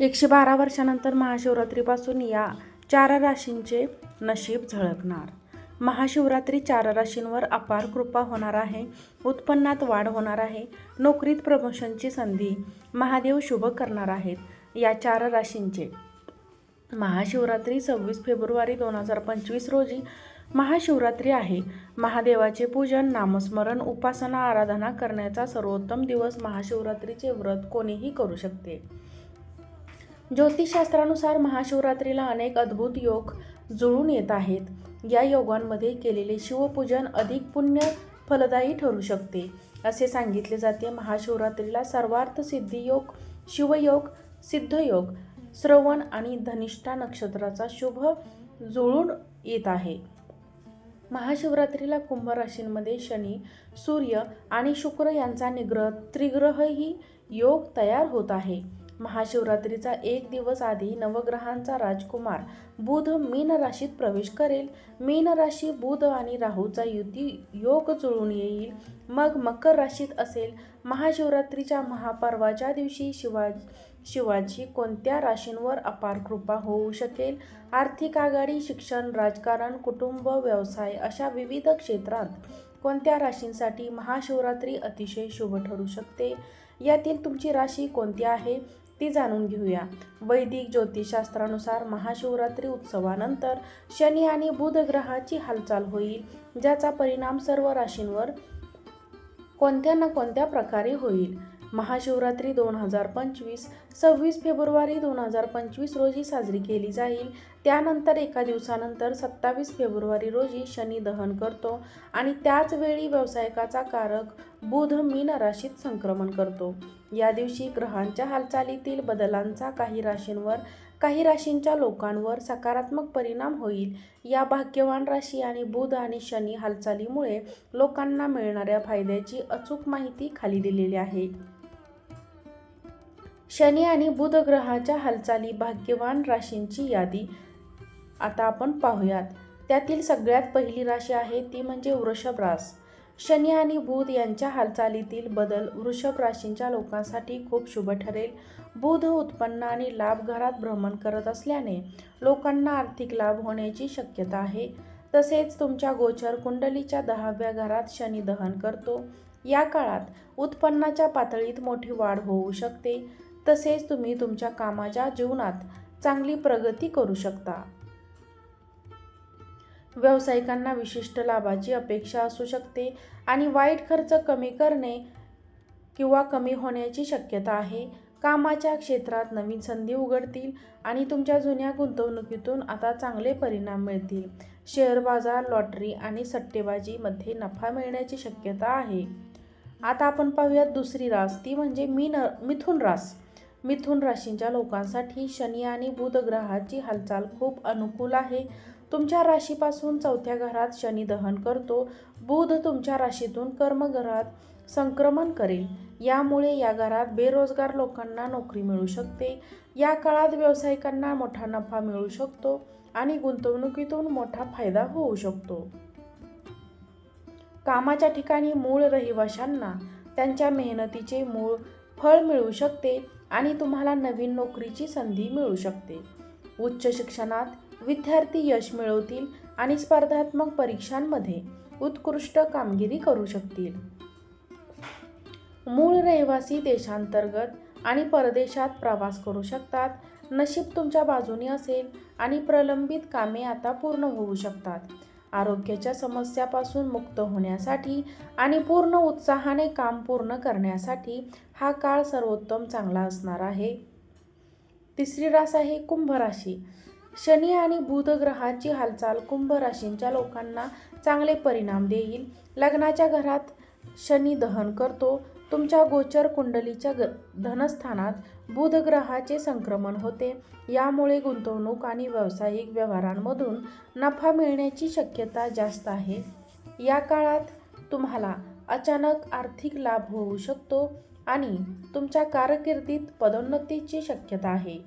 एकशे बारा वर्षानंतर महाशिवरात्रीपासून या चार राशींचे नशीब झळकणार. महाशिवरात्री चार राशींवर अपार कृपा होणार आहे उत्पन्नात वाढ होणार आहे नोकरीत प्रमोशनची संधी महादेव शुभ करणार आहेत या चार राशींचे. महाशिवरात्री सव्वीस फेब्रुवारी दोन हजार पंचवीस रोजी महाशिवरात्री आहे. महादेवाचे पूजन नामस्मरण उपासना आराधना करण्याचा सर्वोत्तम दिवस महाशिवरात्रीचे व्रत कोणीही करू शकते. ज्योतिषशास्त्रानुसार महाशिवरात्रीला अनेक अद्भुत योग जुळून येत आहेत. या योगांमध्ये केलेले शिवपूजन अधिक पुण्य फलदायी ठरू शकते असे सांगितले जाते. महाशिवरात्रीला सर्वार्थ सिद्धियोग शिवयोग सिद्धयोग श्रवण आणि धनिष्ठा नक्षत्राचा शुभ जुळून येत आहे. महाशिवरात्रीला कुंभ राशींमध्ये शनी सूर्य आणि शुक्र यांचा निग्रह त्रिग्रहही योग तयार होत आहे. महाशिवरात्रीचा एक दिवस आधी नवग्रहांचा राजकुमार बुध मीन राशीत प्रवेश करेल. मीन राशी बुध आणि राहूचा युती योग जुळून येईल. मग मकर राशीत असेल. महाशिवरात्रीच्या महापर्वाच्या दिवशी शिवा शिवाजी कोणत्या राशींवर अपार कृपा होऊ शकेल? आर्थिक आघाडी शिक्षण राजकारण कुटुंब व्यवसाय अशा विविध क्षेत्रात कोणत्या राशींसाठी महाशिवरात्री अतिशय शुभ ठरू शकते? यातील तुमची राशी कोणती आहे? ती जाणून घेऊया. वैदिक ज्योतिषशास्त्रानुसार महाशिवरात्री उत्सवानंतर शनी आणि बुध ग्रहाची हालचाल होईल ज्याचा परिणाम सर्व राशींवर कोणत्या ना कोणत्या प्रकारे होईल. महाशिवरात्री दोन हजार पंचवीस सव्वीस फेब्रुवारी दोन हजार पंचवीस रोजी साजरी केली जाईल. त्यानंतर एका दिवसानंतर सत्तावीस फेब्रुवारी रोजी शनी दहन करतो आणि त्याचवेळी व्यावसायिकाचा कारक बुध मीन राशीत संक्रमण करतो. या दिवशी ग्रहांच्या हालचालीतील बदलांचा काही राशींवर काही राशींच्या लोकांवर सकारात्मक परिणाम होईल. या भाग्यवान राशी आणि बुध आणि शनी हालचालीमुळे लोकांना मिळणाऱ्या फायद्याची अचूक माहिती खाली दिलेली आहे. शनी आणि बुध ग्रहाच्या हालचाली भाग्यवान राशींची यादी आता आपण पाहूयात. त्यातील सगळ्यात पहिली राशी आहे ती म्हणजे वृषभ रास शनी आणि बुध यांच्या हालचालीतील बदल वृषभ राशींच्या लोकांसाठी खूप शुभ ठरेल. बुध उत्पन्न आणि लाभ घरात भ्रमण करत असल्याने लोकांना आर्थिक लाभ होण्याची शक्यता आहे. तसेच तुमच्या गोचर कुंडलीच्या दहाव्या घरात शनी दहन करतो. या काळात उत्पन्नाच्या पातळीत मोठी वाढ होऊ शकते. तसेच तुम्ही तुमच्या कामाच्या जीवनात चांगली प्रगती करू शकता. व्यावसायिकांना विशिष्ट लाभाची अपेक्षा असू शकते आणि वाईट खर्च कमी करणे किंवा कमी होण्याची शक्यता आहे. कामाच्या क्षेत्रात नवीन संधी उघडतील आणि तुमच्या जुन्या गुंतवणुकीतून आता चांगले परिणाम मिळतील. शेअर बाजार लॉटरी आणि सट्टेबाजीमध्ये नफा मिळण्याची शक्यता आहे. आता आपण पाहूयात दुसरी रास ती म्हणजे मीन मिथुन रास. मिथुन राशींच्या लोकांसाठी शनी आणि बुध ग्रहाची हालचाल खूप अनुकूल आहे. तुमच्या राशीपासून चौथ्या घरात शनी दहन करतो. बुध तुमच्या राशीतून कर्मघरात संक्रमण करेल. यामुळे या घरात बेरोजगार लोकांना नोकरी मिळू शकते. या काळात व्यावसायिकांना मोठा नफा मिळू शकतो आणि गुंतवणुकीतून मोठा फायदा होऊ शकतो. कामाच्या ठिकाणी मूळ रहिवाशांना त्यांच्या मेहनतीचे मूळ फळ मिळू शकते. आणि तुम्हाला नवीन नोकरीची संधी मिळू शकते. उच्च शिक्षणात विद्यार्थी यश मिळवतील आणि स्पर्धात्मक परीक्षांमध्ये उत्कृष्ट कामगिरी करू शकतील. मूळ रहिवासी देशांतर्गत आणि परदेशात प्रवास करू शकतात. नशीब तुमच्या बाजूने असेल आणि प्रलंबित कामे आता पूर्ण होऊ शकतात. आरोग्याच्या समस्यापासून मुक्त होण्यासाठी आणि पूर्ण उत्साहाने काम पूर्ण करण्यासाठी हा काळ सर्वोत्तम चांगला असणार आहे. तिसरी रास आहे कुंभ राशी. शनी आणि बुध ग्रहाची हालचाल कुंभ राशींच्या लोकांना चांगले परिणाम देईल. लग्नाच्या घरात शनी दहन करतो. तुमच्या गोचर कुंडलीच्या ग धनस्थानात बुध ग्रहाचे संक्रमण होते. यामुळे गुंतवणूक आणि व्यावसायिक व्यवहारांमधून नफा मिळण्याची शक्यता जास्त आहे. या काळात तुम्हाला अचानक आर्थिक लाभ होऊ शकतो आणि तुमच्या कारकिर्दीत पदोन्नतीची शक्यता आहे.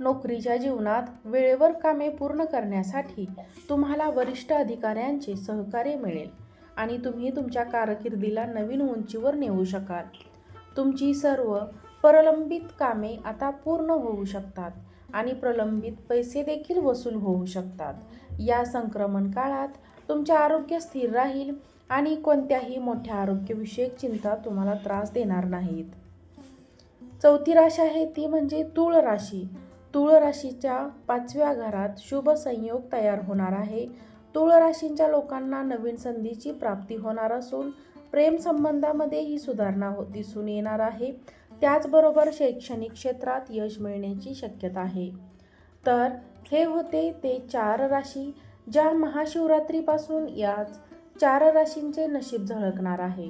नोकरीच्या जीवनात वेळेवर कामे पूर्ण करण्यासाठी तुम्हाला वरिष्ठ अधिकाऱ्यांचे सहकार्य मिळेल. आणि तुम्ही तुमच्या कारकिर्दीला नवीन उंचीवर नेऊ शकाल. तुमची सर्व प्रलंबित कामे आता पूर्ण होऊ शकतात आणि प्रलंबित पैसे देखील वसूल होऊ शकतात. या संक्रमण काळात तुमचे आरोग्य स्थिर राहील आणि कोणत्याही मोठ्या आरोग्यविषयक चिंता तुम्हाला त्रास देणार नाहीत. चौथी राशी आहे ती म्हणजे तूळ राशी. तूळ राशीच्या पाचव्या घरात शुभ संयोग तयार होणार आहे. तुळ राशींच्या लोकांना नवीन संधीची प्राप्ती होणार असून प्रेम संबंधामध्येही सुधारणा हो दिसून येणार आहे. त्याचबरोबर शैक्षणिक क्षेत्रात यश मिळण्याची शक्यता आहे. तर हे होते ते चार राशी ज्या महाशिवरात्रीपासून याच चार राशींचे नशीब झळकणार आहे.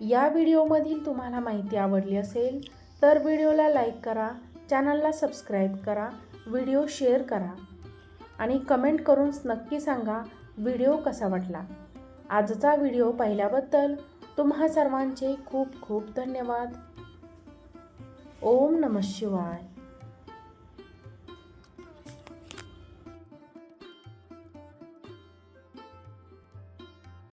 या व्हिडिओमधील तुम्हाला माहिती आवडली असेल तर व्हिडिओला लाईक करा चॅनलला सबस्क्राईब करा व्हिडिओ शेअर करा. आणि कमेंट करून नक्की सांगा व्हिडिओ कसा वाटला. आजचा व्हिडिओ पाहिल्याबद्दल तुम्हा सर्वांचे खूप खूप धन्यवाद. ओम नम शिवाय.